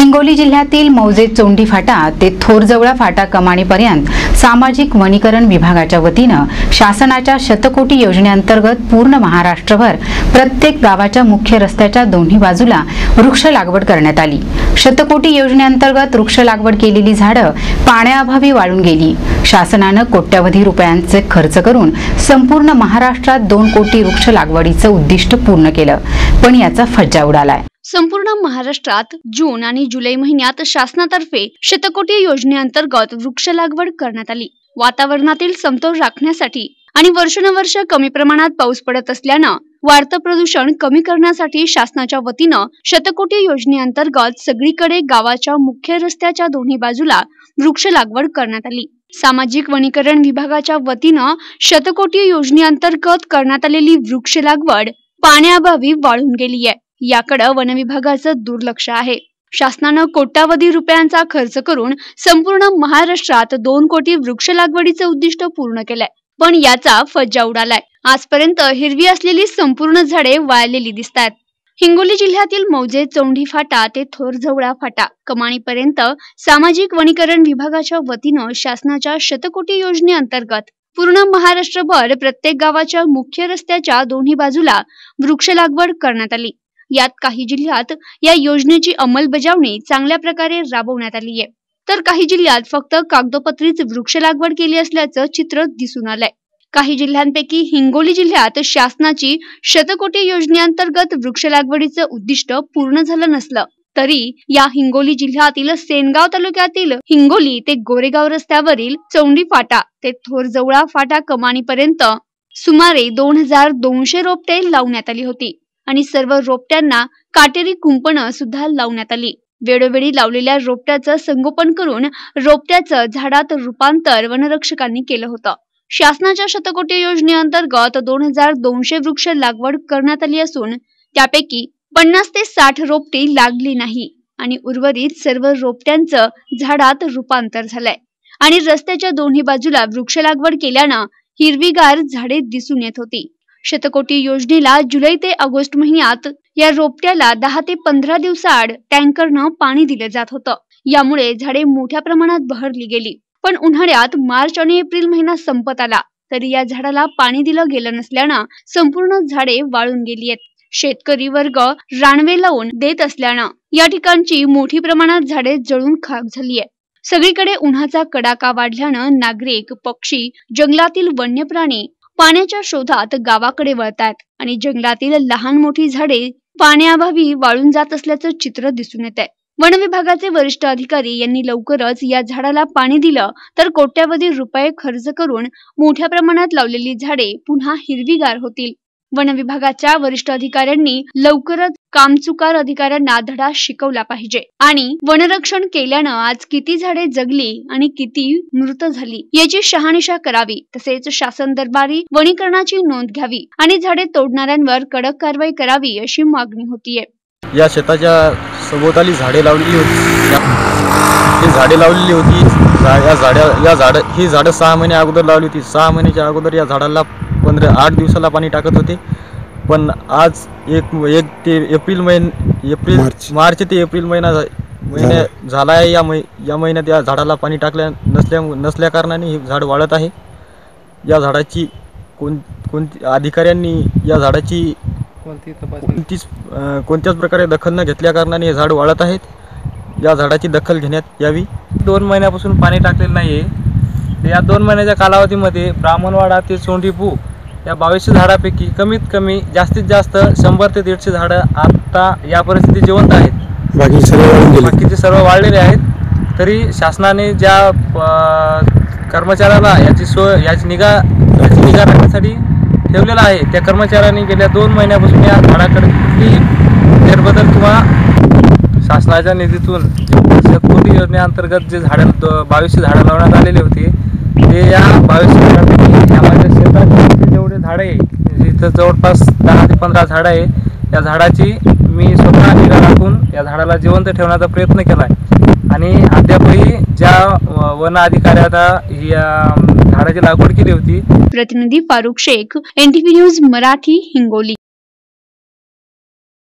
हिंगोली जिल्ह्यातील मौजे चोंडी फाटा ते थोरजवळा फाटा कमाणीपर्यंत सामाजिक वनीकरण विभागाच्या वतीनं शासनाच्या शतकोटी योजनेअंतर्गत पूर्ण महाराष्ट्रभर प्रत्येक गावाच्या मुख्य रस्त्याच्या दोन्ही बाजूला वृक्ष लागवड करण्यात आली. शतकोटी योजनेअंतर्गत वृक्ष लागवड केलेली झाडं पाण्याअभावी वाळून गेली. शासनानं कोट्यवधी रुपयांचे खर्च करून संपूर्ण महाराष्ट्रात दोन कोटी वृक्ष लागवडीचं उद्दिष्ट पूर्ण केलं. पण याचा फज्जा उडालाय. संपूर्ण महाराष्ट्रात जून आणि जुलै महिन्यात शासनातर्फे शतकोटी योजनेअंतर्गत वृक्ष लागवड करण्यात आली. वातावरणातील समतोल राखण्यासाठी आणि वर्षानुवर्ष कमी प्रमाणात पाऊस पडत असल्यानं वाढतं प्रदूषण कमी करण्यासाठी शासनाच्या वतीनं शतकोटी योजनेअंतर्गत सगळीकडे गावाच्या मुख्य रस्त्याच्या दोन्ही बाजूला वृक्ष लागवड करण्यात आली. सामाजिक वनीकरण विभागाच्या वतीनं शतकोटी योजनेअंतर्गत करण्यात आलेली वृक्ष लागवड पाण्याअभावी वाळून गेली आहे याकडं वनविभागाचं दुर्लक्ष आहे. शासनानं कोट्यावधी रुपयांचा खर्च करून संपूर्ण महाराष्ट्रात दोन कोटी वृक्ष लागवडीचं उद्दिष्ट पूर्ण केलंय. पण याचा फज्जा उडालाय. आजपर्यंत हिरवी असलेली संपूर्ण झाडे वाळलेली दिसत आहेत हिंगोली जिल्ह्यातील मौजे चौंडी फाटा ते थोरझवळा फाटा कमाणीपर्यंत सामाजिक वनीकरण विभागाच्या वतीनं शासनाच्या शतकोटी योजनेअंतर्गत पूर्ण महाराष्ट्रभर प्रत्येक गावाच्या मुख्य रस्त्याच्या दोन्ही बाजूला वृक्ष लागवड करण्यात आली. यात काही जिल्ह्यात या योजनेची अंमलबजावणी चांगल्या प्रकारे राबवण्यात आली आहे. तर काही जिल्ह्यात फक्त कागदोपत्रीच वृक्ष लागवड केली असल्याचं चित्र दिसून आलंय. काही जिल्ह्यांपैकी हिंगोली जिल्ह्यात शासनाची शतकोटी योजनेअंतर्गत वृक्ष लागवडीचं उद्दिष्ट पूर्ण झालं नसलं. तरी या हिंगोली जिल्ह्यातील सेनगाव तालुक्यातील हिंगोली ते गोरेगाव रस्त्यावरील चौंडी फाटा ते थोरजवळा फाटा कमानीपर्यंत सुमारे दोन हजार दोनशे रोपटे लावण्यात आली होती. आणि सर्व रोपट्यांना काटेरी कुंपणं सुद्धा लावण्यात आली. वेळोवेळी लावलेल्या रोपट्याचं संगोपन करून रोपट्याचं झाडात रूपांतर वनरक्षकांनी केलं होतं. शासनाच्या शतकोटी योजनेअंतर्गत दोन हजार दोनशे वृक्ष लागवड करण्यात आली असून त्यापैकी पन्नास ते साठ रोपटी लागली नाही आणि उर्वरित सर्व रोपट्यांचं झाडात रूपांतर झालंय. आणि रस्त्याच्या दोन्ही बाजूला वृक्ष लागवड केल्यानं हिरवीगार झाडे दिसून येत होती. शतकोटी योजनेला जुलै ते ऑगस्ट महिन्यात या रोपट्याला दहा ते पंधरा दिवसाआड टँकरनं पाणी दिलं जात होतं. यामुळे झाडे मोठ्या प्रमाणात बहरली गेली. पण उन्हाळ्यात मार्च आणि एप्रिल महिना संपत आला. तरी या झाडाला पाणी दिलं गेलं नसल्यानं संपूर्ण झाडे वाळून गेली आहेत. शेतकरी वर्ग रानवे लावून देत असल्यानं या ठिकाणची मोठी प्रमाणात झाडे जळून खाक झाली आहे सगळीकडे उन्हाचा कडाका वाढल्यानं नागरिक पक्षी जंगलातील वन्य प्राणी पाण्याच्या शोधात गावाकडे वळतात आणि जंगलातील लहान मोठी झाडे पाण्याअभावी वाळून जात असल्याचं चित्र दिसून येत आहे वन विभागाचे वरिष्ठ अधिकारी यांनी लवकरच या झाडाला पाणी दिलं तर कोट्यावधी रुपये खर्च करून मोठ्या प्रमाणात लावलेली झाडे पुन्हा हिरवीगार होतील. वन विभागाच्या वरिष्ठ अधिकाऱ्यांनी लवकरच कामचुकार अधिकाऱ्यांना धडा शिकवला पाहिजे. आणि वनरक्षण केल्यानं आज किती झाडे जगली आणि किती मृत झाली याची शहानिशा करावी तसेच शासन दरबारी वनीकरणाची नोंद घ्यावी आणि झाडे तोडणाऱ्यांवर कडक कारवाई करावी अशी मागणी होतीये. या शेताच्या सभोवताली झाडे लावलेली होती. ही झाडे लावलेली होती. या झाड्या या झाड ही झाडं सहा महिने अगोदर लावली होती. सहा महिन्याच्या अगोदर या झाडाला पंधरा आठ दिवसाला पाणी टाकत होते. पण आज एक एक ते एप्रिल महिन एप्रिल मार्च. मार्च ते एप्रिल महिना झा- महिने झाला. आहे या मै या महिन्यात या झाडाला पाणी टाकल्या नसल्या नसल्या कारणाने हे झाड वाढत आहे. या झाडाची कोण कोणती अधिकाऱ्यांनी या झाडाची कोणतीच अं, कोणत्याच प्रकारे दखल न घेतल्या कारणाने हे झाड वाढत आहेत. या झाडाची दखल घेण्यात यावी. दोन महिन्यापासून पाणी टाकलेलं नाही आहे या दोन महिन्याच्या कालावधीमध्ये ब्राह्मणवाडा ते सोंडीपू या बावीसशे झाडापैकी कमीत कमी जास्तीत जास्त शंभर ते दीडशे झाडं आत्ता या परिस्थितीत जिवंत आहेत. बाकी सर्व बाकीचे सर्व वाढलेले आहेत. तरी शासनाने ज्या कर्मचाऱ्याला याची सोय याची निगा याची निगा राखण्यासाठी ठेवलेला आहे त्या कर्मचाऱ्यांनी गेल्या दोन महिन्यापासून या झाडाकडे कुठलीही फेरबदल किंवा शासनाच्या निधीतून शतकोटी योजनेअंतर्गत जे झाडं बावीसशे झाडं लावण्यात आलेली होती ते या बावीसशे झाडापैकी या माझ्या जेवढे झाडं आहे. इथं जवळपास दहा ते पंधरा झाडं आहे. या झाडाची मी स्वतः निगा राखून या झाडाला जिवंत ठेवण्याचा प्रयत्न केला आहे आणि अद्यापही ज्या वन अधिकाऱ्याला या झाडाची लागवड केली होती. प्रतिनिधी फारुख शेख एनटीव्ही न्यूज मराठी हिंगोली.